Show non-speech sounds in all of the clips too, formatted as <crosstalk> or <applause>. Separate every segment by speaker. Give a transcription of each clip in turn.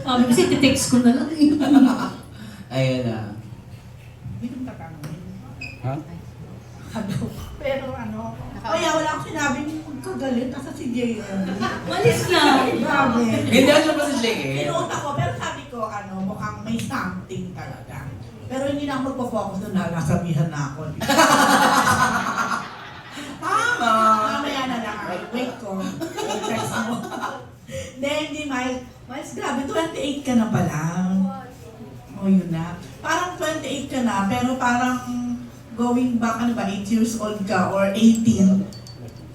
Speaker 1: Um, kasi titext ko na lang. <laughs>
Speaker 2: Ayun na.
Speaker 3: Hindi kong tatanungin.
Speaker 4: Ha?
Speaker 3: Ano? Pero ano, kaya wala akong sinabing kagalit nasa si JM.
Speaker 1: Malis na.
Speaker 3: Grabe.
Speaker 2: Hindi ako siya pa si Jake eh.
Speaker 3: Pinuta ko, pero sabi ko, ano, mukhang may something talaga. Pero hindi na ako magpo-focus na nasabihan na ako. <laughs>
Speaker 2: Tama.
Speaker 3: 28 ka na pala. O, yun na. Parang 28 ka na, pero parang going back, ano ba, 8 years old ka or 18.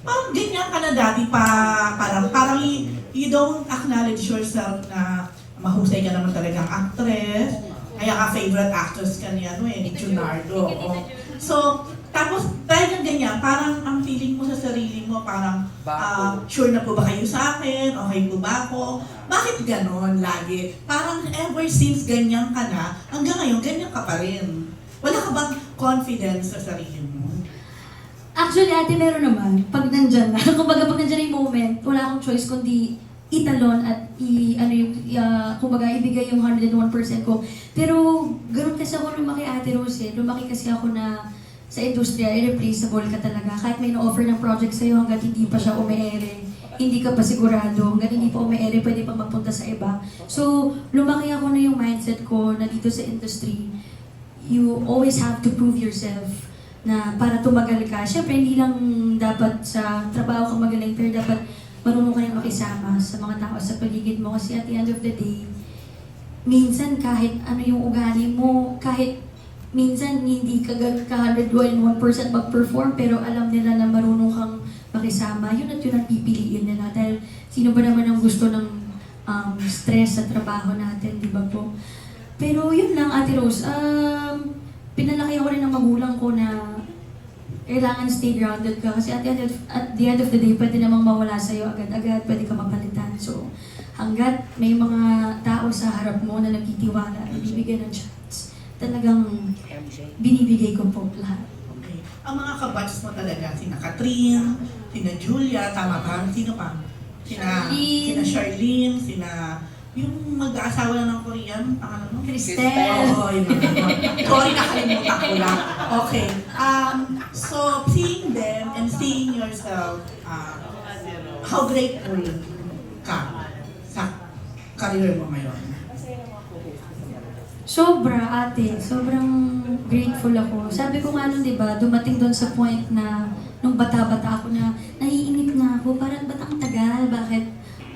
Speaker 3: Parang ganyan ka na dati pa, parang, parang you don't acknowledge yourself na mahusay ka naman talagang actress. Kaya ka favorite actress ka ni, ano eh, ni Junardo. oo. So, tapos ganyan, parang ang feeling mo sa sarili mo, parang ah, sure na po ba kayo sa akin? Okay po ba ako? Bakit ganon lagi? Parang ever since ganyan ka na, hanggang ngayon ganyan ka pa rin. Wala ka bang confidence sa sarili mo?
Speaker 1: Actually, ate, meron naman. Pag nandyan na. <laughs> Kumbaga, pag nandyan na yung moment, wala akong choice kundi italon at i, ano yung, ah, kumbaga, ibigay yung 101% ko. Pero, ganun kasi ako lumaki, ate Rose, eh. Lumaki kasi ako na sa industriya, irreplaceable ka talaga. Kahit may na-offer ng project sa'yo hanggat hindi pa siya umeere, hindi ka pa sigurado. Hanggat hindi pa umeere, pwede pa mapunta sa iba. So, lumaki ako na yung mindset ko na dito sa industry, you always have to prove yourself na para tumagal ka. Siyempre, hindi lang dapat sa trabaho ka magaling, pero dapat marunong ka rin makisama sa mga tao sa paligid mo. Kasi at the end of the day, minsan kahit ano yung ugali mo, kahit minsan hindi ka ka 101% mag-perform, pero alam nila na marunong kang makisama, yun at yun ang pipiliin nila. Dahil sino ba naman ang gusto ng um, stress sa trabaho natin, di ba po? Pero yun lang, Ate Rose, um, pinalaki ako rin ng magulang ko na kailangan stay grounded ka kasi at the, of, at the end of the day, pwede namang mawala sa'yo agad-agad, pwede ka mapalitan. So, hanggat may mga tao sa harap mo na nagtitiwala, ibibigay ng chance, talagang binibigay ko po lahat.
Speaker 3: Okay. Ang mga kabatch mo talaga, sina Catherine, sina Julia, tama ba? Sino pa? Sina
Speaker 1: Charlene.
Speaker 3: Sina Charlene, sina yung mag-aasawa na ng Korean, pangalan mo?
Speaker 1: Cristel!
Speaker 3: Oo, yun. Sorry, nakalimutan ko lang. Okay. Um, so, seeing them and seeing yourself, uh, how grateful ka sa career mo ngayon?
Speaker 1: Sobra, ate. Sobrang grateful ako. Sabi ko nga nun, di ba, dumating doon sa point na nung bata-bata ako na naiinip na ako. Parang ba't ang tagal? Bakit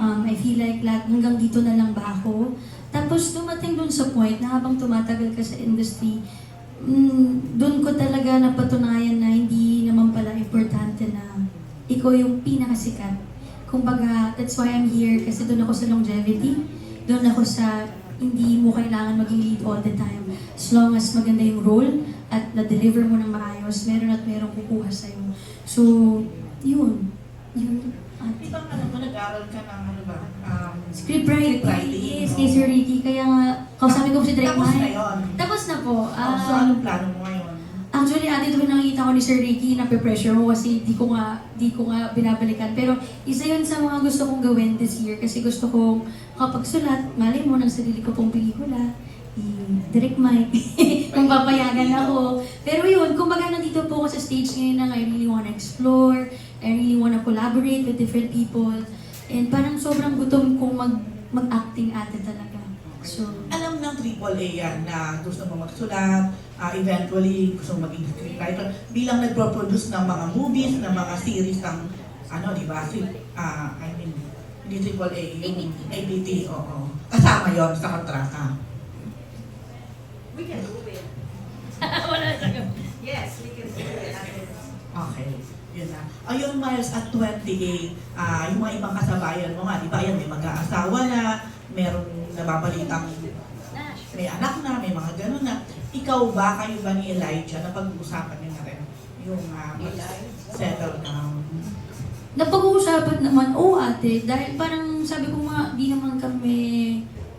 Speaker 1: um, I feel like lag, hanggang dito na lang ba ako? Tapos dumating doon sa point na habang tumatagal ka sa industry, mm, doon ko talaga napatunayan na hindi naman pala importante na ikaw yung pinakasikat. Kumbaga, that's why I'm here kasi doon ako sa longevity. Doon ako sa hindi mo kailangan maging lead all the time. As long as maganda yung role at na-deliver mo ng maayos, meron at merong kukuha sa'yo. So, yun. Yun. At
Speaker 3: Di ba ano mo, nag-aral ka ng ano ba? Um,
Speaker 1: scriptwriting.
Speaker 3: Scriptwriting,
Speaker 1: Yes,
Speaker 3: no?
Speaker 1: kay Sir Ricky. Kaya nga, kausapin ko si Direk
Speaker 3: Tapos na yun.
Speaker 1: Tapos na po.
Speaker 3: Oh, so, anong plano
Speaker 1: ate, ito nakikita ko ni Sir Ricky, nape-pressure ko kasi di ko nga, di ko nga binabalikan. Pero isa yun sa mga gusto kong gawin this year kasi gusto kong kapag sulat, malay mo ng sarili ko pong pelikula, i-direct mic, <laughs> kung papayagan ako. Pero yun, kumbaga nandito po ako sa stage ngayon na I really wanna explore, I really wanna collaborate with different people, and parang sobrang gutom kong mag, mag-acting ate talaga. So,
Speaker 3: Alam ng AAA yan na gusto mo magsulat, ah, eventually gusto mo maging scriptwriter, bilang nagpo-produce ng mga movies, ng mga series ng, ano, di ba, si, ah, I mean, hindi AAA, yung ABT, oo. Kasama yon sa kontrata.
Speaker 5: We can do it. <laughs>
Speaker 1: wala talaga.
Speaker 5: Yes, we can do it.
Speaker 3: Okay, yun na. Ayun, Miles, at 28, ah, yung mga ibang kasabayan mo nga, di ba, yan, may mag-aasawa na, merong nababalitang may anak na, may mga gano'n na. Ikaw ba, kayo ba ni Elijah, na pag-uusapan niyo na rin yung uh, settle down?
Speaker 1: Napag-uusapan naman, oo ate, dahil parang sabi ko nga, di naman kami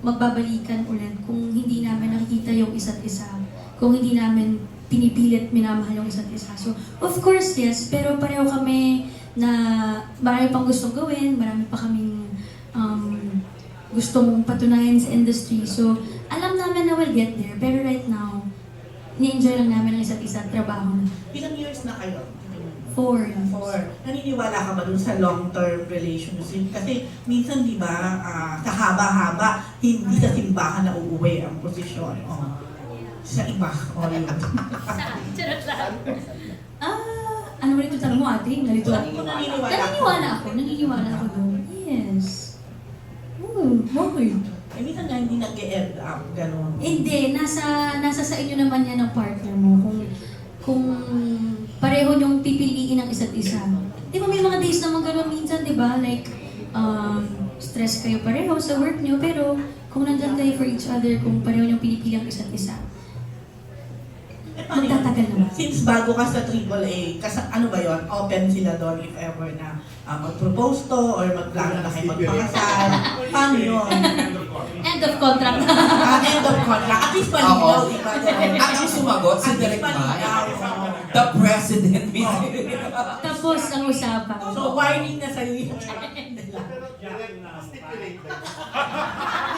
Speaker 1: magbabalikan ulit kung hindi namin nakikita yung isa't isa. Kung hindi namin pinipilit minamahal yung isa't isa. So, of course, yes, pero pareho kami na marami pang gustong gawin, marami pa kaming um, gusto mong patunayan sa industry. So, alam namin na we'll get there. Pero right now, ni-enjoy lang namin ang isa't isa trabaho na.
Speaker 3: Ilang years na kayo?
Speaker 1: Four.
Speaker 3: Four. Naniniwala ka ba dun sa long-term relationship? Kasi minsan, di ba, ah, sa haba-haba, hindi sa simbahan na uuwi ang posisyon. Oh. Sa iba. Oh, yun.
Speaker 5: Charot lang. <laughs>
Speaker 1: Ah, ano ulit yung tanong mo ate? Nalito ako.
Speaker 3: Naniniwala
Speaker 1: Naniniwala ako. Naniniwala ako doon. Yes. Hmm, okay.
Speaker 3: Eh, minsan nga hindi nag-end up, ganun.
Speaker 1: Hindi, nasa nasa sa inyo naman yan ang partner mo. Kung kung pareho niyong pipiliin ang isa't isa. Di ba may mga days naman ganun minsan, di ba? Like, um, stress kayo pareho sa work niyo, pero kung nandyan kayo for each other, kung pareho niyong pinipili ang isa't isa? Magtatagal naman.
Speaker 3: Since bago ka sa AAA, kasi ano ba yon open sila doon if ever na ah, mag-propose to or magplano na kayo magpakasal. Paano yun?
Speaker 1: End of contract.
Speaker 3: Ah, end of contract. At least palinaw, di ba? <laughs>
Speaker 2: At ang sumagot, si Direk
Speaker 3: oo.
Speaker 2: The President <laughs> mismo.
Speaker 1: Tapos ang usapan.
Speaker 3: So, warning na sa'yo yun. <laughs>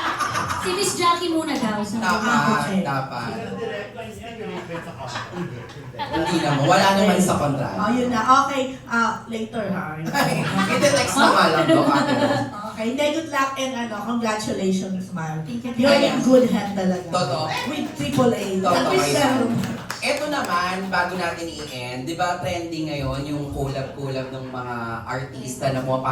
Speaker 1: Si Miss Jackie muna daw. Ko.
Speaker 2: Dapat, dapat. Hindi naman, wala naman sa
Speaker 3: Oh,
Speaker 2: kontrata.
Speaker 3: yun na. Okay. Ah, later, ha? <laughs>
Speaker 2: Ite-text na nga lang daw <laughs> ate.
Speaker 3: Okay. Hindi, good luck and ano, congratulations,
Speaker 1: you.
Speaker 3: You're in good hand talaga.
Speaker 2: Totoo.
Speaker 3: With.
Speaker 2: Totoo
Speaker 3: Tapos,
Speaker 2: yan.
Speaker 3: um,
Speaker 2: Ito naman, bago natin i-end, di ba trending ngayon yung collab-collab ng mga artista na mga